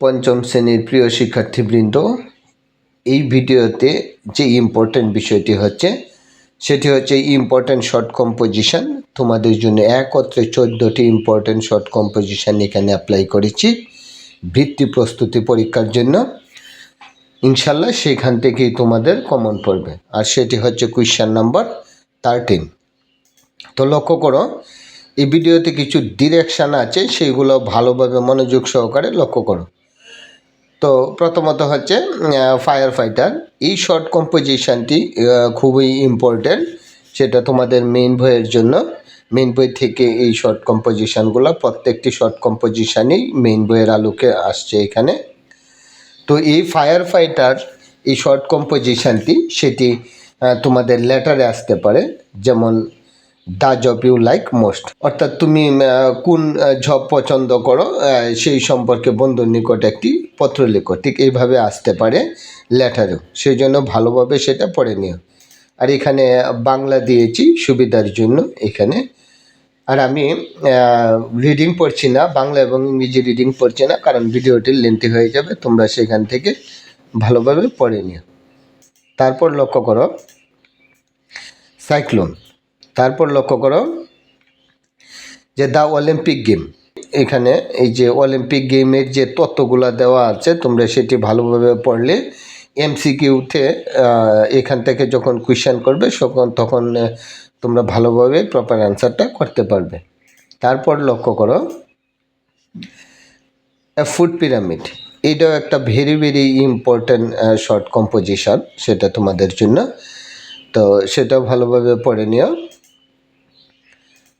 পঞ্চম শ্রেণির প্রিয় শিক্ষার্থীবৃন্দ, এই ভিডিওতে যে ইম্পর্ট্যান্ট বিষয়টি হচ্ছে, সেটি হচ্ছে ইম্পর্ট্যান্ট শর্ট কম্পোজিশন তোমাদের জন্য একত্রে চোদ্দোটি ইম্পর্ট্যান্ট শর্ট কম্পোজিশন এখানে অ্যাপ্লাই করেছি, বৃত্তি প্রস্তুতি পরীক্ষার জন্য। ইনশাল্লাহ সেখান থেকেই তোমাদের কমন পড়বে। আর সেটি হচ্ছে কুয়েশ্চান নাম্বার থার্টিন তো লক্ষ্য করো, এই ভিডিওতে কিছু ডিরেকশান আছে সেইগুলো ভালোভাবে মনোযোগ সহকারে লক্ষ্য করো। তো প্রথমত হচ্ছে ফায়ার ফাইটার এই শর্ট কম্পোজিশানটি খুবই ইম্পর্টেন্ট সেটা তোমাদের মেন বইয়ের জন্য। মেন বই থেকে এই শর্ট কম্পোজিশনগুলো প্রত্যেকটি শর্ট কম্পোজিশনই মেন বইয়ের আলোকে আসছে এখানে। তো এই ফায়ার ফাইটার এই শর্ট কম্পোজিশানটি সেটি তোমাদের লেটারে আসতে পারে। যেমন the job you like most অর্থাৎ তুমি কোন জব পছন্দ করো সেই সম্পর্কে বন্ধুর নিকট একটি পত্র লেখো। ঠিক এইভাবে আসতে পারে লেটারেও। সেই জন্য ভালোভাবে সেটা পড়ে নিও। আর এখানে বাংলা দিয়েছি সুবিধার জন্য এখানে। আর আমি রিডিং পড়ছি না, বাংলা এবং ইংরেজি রিডিং পড়ছি না, কারণ ভিডিওটি লেন্থি হয়ে যাবে, তোমরা সেখান থেকে ভালোভাবে পড়ে নিও। তারপর লক্ষ্য করো সাইক্লোন তারপর লক্ষ্য করো যে দ্য অলিম্পিক গেম। এখানে এই যে অলিম্পিক গেমের যে তত্ত্বগুলো দেওয়া আছে, তোমরা সেটি ভালোভাবে পড়লে এমসিকিউতে এখান থেকে যখন কোয়েশ্চেন করবে তখন তখন তোমরা ভালোভাবে প্রপার অ্যান্সারটা করতে পারবে। তারপর লক্ষ্য করো ফুড পিরামিড এটাও একটা very very important short composition সেটা তোমাদের জন্য। তো সেটাও ভালোভাবে পড়ে নিও।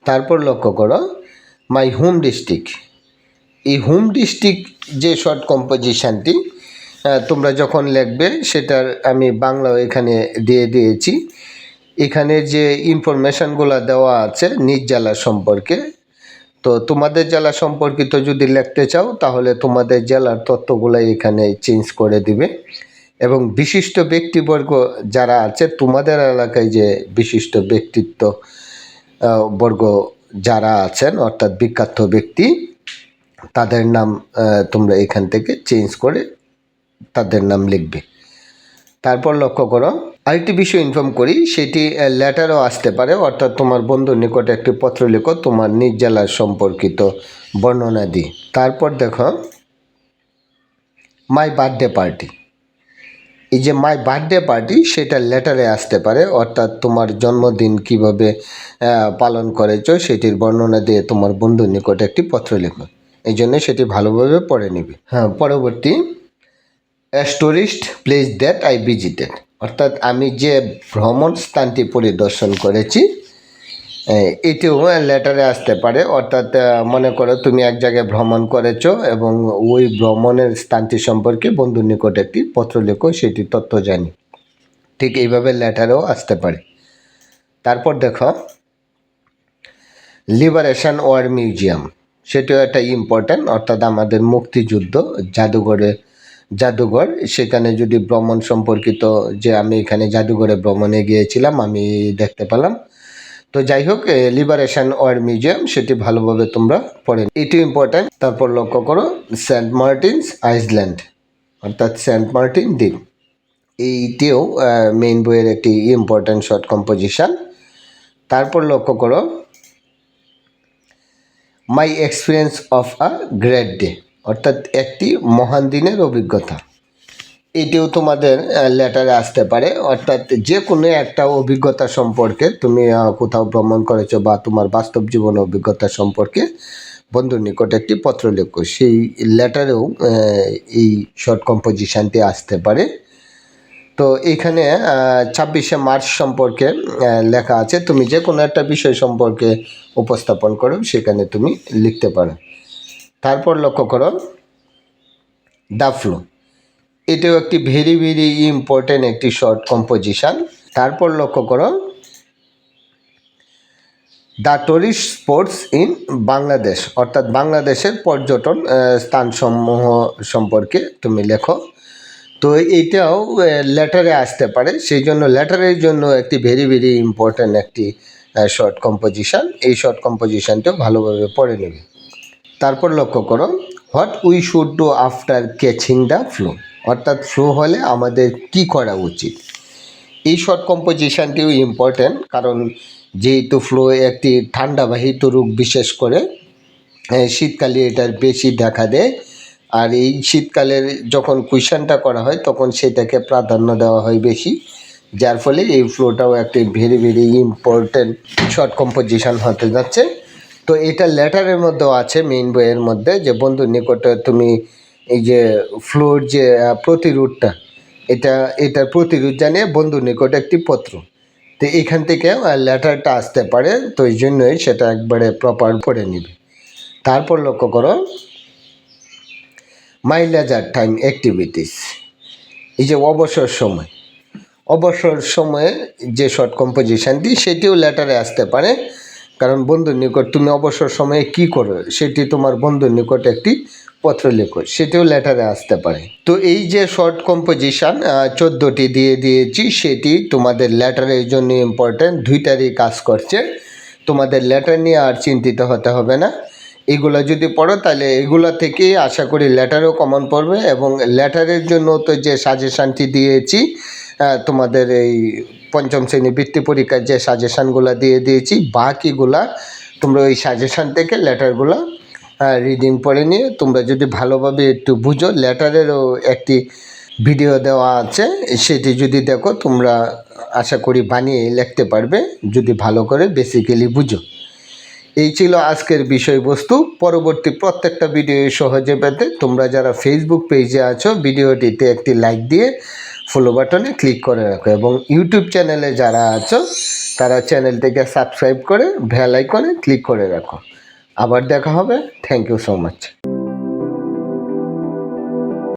তারপর লক্ষ্য করো মাই হোম ডিস্ট্রিক্ট এই হোম ডিস্ট্রিক্ট যে শর্ট কম্পোজিশনটি তোমরা যখন লিখবে সেটার আমি বাংলাও এখানে দিয়ে দিয়েছি। এখানে যে ইনফরমেশানগুলো দেওয়া আছে নিজ জেলা সম্পর্কে, তো তোমাদের জেলা সম্পর্কিত যদি লিখতে চাও, তাহলে তোমাদের জেলার তথ্যগুলো এখানে চেঞ্জ করে দিবে। এবং বিশিষ্ট ব্যক্তিবর্গ যারা আছে, তোমাদের এলাকায় যে বিশিষ্ট ব্যক্তিত্ব বর্গ যারা আছেন, অর্থাৎ বিখ্যাত ব্যক্তি, তাদের নাম তোমরা এখান থেকে চেঞ্জ করে তাদের নাম লিখবে। তারপর লক্ষ্য করো, আরেকটি বিষয় ইনফর্ম করি, সেটি লেটারও আসতে পারে, অর্থাৎ তোমার বন্ধুর নিকটে একটি পত্র লেখো, তোমার নিজ জেলার সম্পর্কিত বর্ণনা দিই। তারপর দেখো মাই বার্থডে পার্টি এই যে মাই বার্থডে পার্টি সেটা লেটারে আসতে পারে, অর্থাৎ তোমার জন্মদিন কীভাবে পালন করেছ, সেটির বর্ণনা দিয়ে তোমার বন্ধুর নিকটে একটি পত্র লেখো। এই জন্য সেটি ভালোভাবে পড়ে নিবে। হ্যাঁ পরবর্তী। Tourist place that I visited অর্থাৎ আমি যে ভ্রমণ স্থানটি পরিদর্শন করেছি এটিও লেটারে আসতে পারে। অর্থাৎ মনে করো তুমি এক জায়গায় ভ্রমণ করেছ এবং ওই ভ্রমণের স্থানটি সম্পর্কে বন্ধুর নিকট একটি পত্র লেখো, সেটি তথ্য জানি। ঠিক এইভাবে লেটারেও আসতে পারে। তারপর দেখো লিবারেশন ওয়ার মিউজিয়াম সেটিও একটা ইম্পর্ট্যান্ট অর্থাৎ আমাদের মুক্তিযুদ্ধ, জাদুঘরে জাদুঘর। সেখানে যদি ভ্রমণ সম্পর্কিত যে আমি এখানে জাদুঘরে ভ্রমণে গিয়েছিলাম, আমি দেখতে পেলাম। তো যাই হোক লিবারেশন ওয়ার মিউজিয়াম সেটি ভালোভাবে তোমরা পড়ে এটি ইম্পর্ট্যান্ট তারপর লক্ষ্য করো সেন্ট মার্টিনস আইসল্যান্ড অর্থাৎ সেন্ট মার্টিন দ্বীপ। এইটিও মেইন বইয়ের একটি ইম্পর্ট্যান্ট শর্ট কম্পোজিশান তারপর লক্ষ্য করো my experience of a great day অর্থাৎ একটি মহান দিনের অভিজ্ঞতা। এটিও তোমাদের লেটারে আসতে পারে। অর্থাৎ যে কোনো একটা অভিজ্ঞতা সম্পর্কে তুমি কোথাও ভ্রমণ করেছ বা তোমার বাস্তব জীবন অভিজ্ঞতা সম্পর্কে বন্ধুর নিকট একটি পত্র লেখো। সেই লেটারেও এই শর্ট কম্পোজিশনটি আসতে পারে। তো এখানে ছাব্বিশে মার্চ সম্পর্কে লেখা আছে। তুমি যে কোনো একটা বিষয় সম্পর্কে উপস্থাপন করো, সেখানে তুমি লিখতে পারো। তারপর লক্ষ্য করো দ্য ফ্লো এটাও একটি ভেরি ভেরি ইম্পর্টেন্ট একটি শর্ট কম্পোজিশান তারপর লক্ষ্য করো the tourist sports in Bangladesh অর্থাৎ বাংলাদেশের পর্যটন স্থানসমূহ সম্পর্কে তুমি লেখো। তো এইটাও লেটারে আসতে পারে সেই জন্য লেটারের জন্য একটি ভেরি ভেরি ইম্পর্ট্যান্ট একটি শর্ট কম্পোজিশান এই শর্ট কম্পোজিশনটাও ভালোভাবে পড়ে নেবে। তারপর লক্ষ্য করো what we should do after catching the flow অর্থাৎ ফ্লো হলে আমাদের কি করা উচিত? এই শর্ট কম্পোজিশনটিও ইম্পর্ট্যান্ট কারণ যেহেতু ফ্লো একটি ঠান্ডাবাহিত রোগ বিশেষ করে শীতকালে এটার বেশি দেখা দেয়। আর এই শীতকালের যখন কুইশনটা করা হয়, তখন সেটাকে প্রাধান্য দেওয়া হয় বেশি। যার ফলে এই ফ্লোটাও একটি very very important short composition হতে যাচ্ছে। তো এটা লেটারের মধ্যেও আছে মেইন বইয়ের মধ্যে, যে বন্ধুর নিকটে তুমি এই যে ফ্লোর যে প্রতিরোধটা, এটা, এটার প্রতিরোধ জানিয়ে বন্ধুর নিকট একটি পত্র। তো এখান থেকে লেটারটা আসতে পারে, তো এই জন্যই সেটা একবারে প্রপার পড়ে নিবে। তারপর লক্ষ্য করো মাই লেজার টাইম অ্যাক্টিভিটিস এই যে অবসর সময়। অবসর সময়ে যে শর্ট কম্পোজিশনটি সেটিও লেটারে আসতে পারে। কারণ বন্ধুর নিকট তুমি অবসর সময়ে কি করো, সেটি তোমার বন্ধুর নিকট একটি পত্র লেখো, সেটিও লেটারে আসতে পারে। তো এই যে শর্ট কম্পোজিশন চোদ্দোটি দিয়ে দিয়েছি, সেটি তোমাদের লেটারের জন্য ইম্পর্ট্যান্ট দুইটারই কাজ করছে, তোমাদের লেটার নিয়ে আর চিন্তিত হতে হবে না। এগুলো যদি পড়ো, তাহলে এগুলো থেকেই আশা করি লেটারও কমন পড়বে এবং লেটারের জন্য তো যে সাজেশানটি দিয়েছি তোমাদের এই পঞ্চম শ্রেণি বৃত্তি পরীক্ষার যে সাজেশানগুলো দিয়ে দিয়েছি, বাকিগুলা তোমরা ওই সাজেশান থেকে লেটারগুলো রিডিং পড়ে নিয়ে তোমরা যদি ভালোভাবে একটু বুঝো, লেটারেরও একটি ভিডিও দেওয়া আছে, সেটি যদি দেখো তোমরা আশা করি বানিয়ে লিখতে পারবে, যদি ভালো করে বেসিক্যালি বুঝো। এই ছিল আজকের বিষয়বস্তু। পরবর্তী প্রত্যেকটা ভিডিও সহজে পেতে তোমরা যারা ফেসবুক পেজে আছো ভিডিওটিতে একটি লাইক দিয়ে ফলো বাটনে ক্লিক করে রাখো এবং ইউটিউব চ্যানেলে যারা আছো, তারা চ্যানেলটিকে সাবস্ক্রাইব করে বেল আইকনে ক্লিক করে রাখো। আবার দেখা হবে। Thank you so much